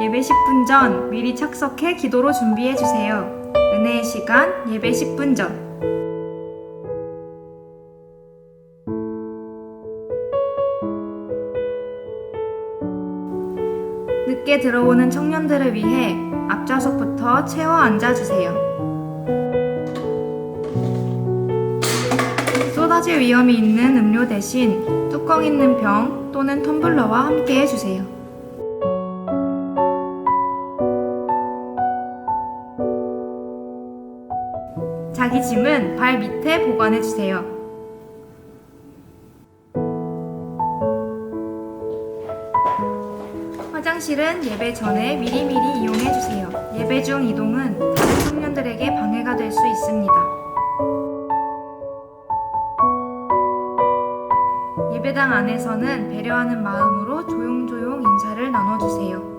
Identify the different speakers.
Speaker 1: 예배 10분 전 미리 착석해 기도로 준비해 주세요. 은혜의 시간 예배 10분 전. 늦게 들어오는 청년들을 위해 앞좌석부터 채워 앉아주세요. 쏟아질 위험이 있는 음료 대신 뚜껑 있는 병 또는 텀블러와 함께 해주세요. 자기 짐은 발 밑에 보관해 주세요. 화장실은 예배 전에 미리미리 이용해 주세요. 예배 중 이동은 다른 청년들에게 방해가 될 수 있습니다. 예배당 안에서는 배려하는 마음으로 조용조용 인사를 나눠주세요.